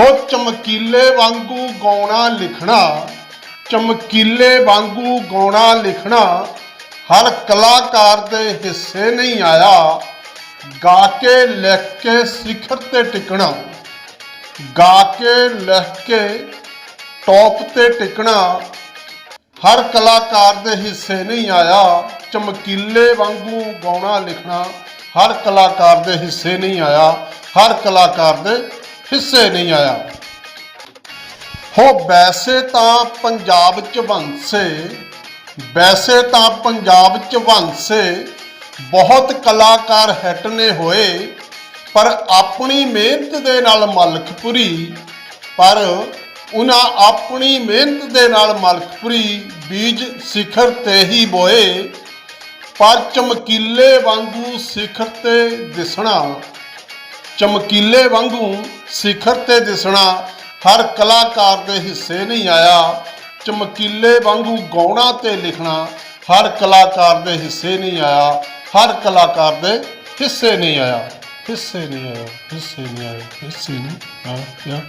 ਹੋ ਚਮਕੀਲੇ ਵਾਂਗੂ ਗਾਉਣਾ ਲਿਖਣਾ, ਚਮਕੀਲੇ ਵਾਂਗੂ ਗਾਉਣਾ ਲਿਖਣਾ, ਹਰ ਕਲਾਕਾਰ ਦੇ ਹਿੱਸੇ ਨਹੀਂ ਆਇਆ, ਗਾ ਕੇ ਲਿਖ ਕੇ ਸਿਖਰ ਤੇ ਟਿਕਣਾ, ਗਾ ਕੇ ਲਿਖ ਕੇ ਟੌਪ ਤੇ ਟਿਕਣਾ, ਹਰ ਕਲਾਕਾਰ ਦੇ ਹਿੱਸੇ ਨਹੀਂ ਆਇਆ, ਚਮਕੀਲੇ ਵਾਂਗੂ ਗਾਉਣਾ ਲਿਖਣਾ, ਹਰ ਕਲਾਕਾਰ ਦੇ ਹਿੱਸੇ ਨਹੀਂ ਆਇਆ, ਹਰ ਕਲਾਕਾਰ ਦੇ ਹਿੱਸੇ ਨਹੀਂ ਆਇਆ। ਹੋ ਵੈਸੇ ਤਾਂ ਪੰਜਾਬ ਚ ਵੰਸੇ ਵੈਸੇ ਤਾਂ ਪੰਜਾਬ ਚ ਵੰਸੇ ਬਹੁਤ ਕਲਾਕਾਰ ਹਿੱਟ ਨੇ ਹੋਏ, ਪਰ ਆਪਣੀ ਮਿਹਨਤ ਦੇ ਨਾਲ ਮਲਕਪੁਰੀ, ਪਰ ਉਹਨਾਂ ਆਪਣੀ ਮਿਹਨਤ ਦੇ ਨਾਲ ਮਲਕਪੁਰੀ ਬੀਜ ਸਿਖਰ ਤੇ ਹੀ ਬੋਏ, ਪਰ ਚਮਕੀਲੇ ਵਾਂਗੂ ਸਿਖਰ ਤੇ ਦਿਸਣਾ। ਚਮਕੀਲੇ ਵਾਂਗੂ ਸਿਖਰ ਤੇ ਦਿਸਣਾ ਹਰ ਕਲਾਕਾਰ ਦੇ ਹਿੱਸੇ ਨਹੀਂ ਆਇਆ। ਚਮਕੀਲੇ ਵਾਂਗੂ ਗਾਉਣਾ ਤੇ ਲਿਖਣਾ ਹਰ ਕਲਾਕਾਰ ਦੇ ਹਿੱਸੇ ਨਹੀਂ ਆਇਆ। ਹਰ ਕਲਾਕਾਰ ਦੇ ਹਿੱਸੇ ਨਹੀਂ ਆਇਆ। ਹਿੱਸੇ ਨਹੀਂ ਆਇਆ, ਹਿੱਸੇ ਨਹੀਂ ਆਇਆ, ਹਿੱਸੇ ਨਹੀਂ ਆਇਆ।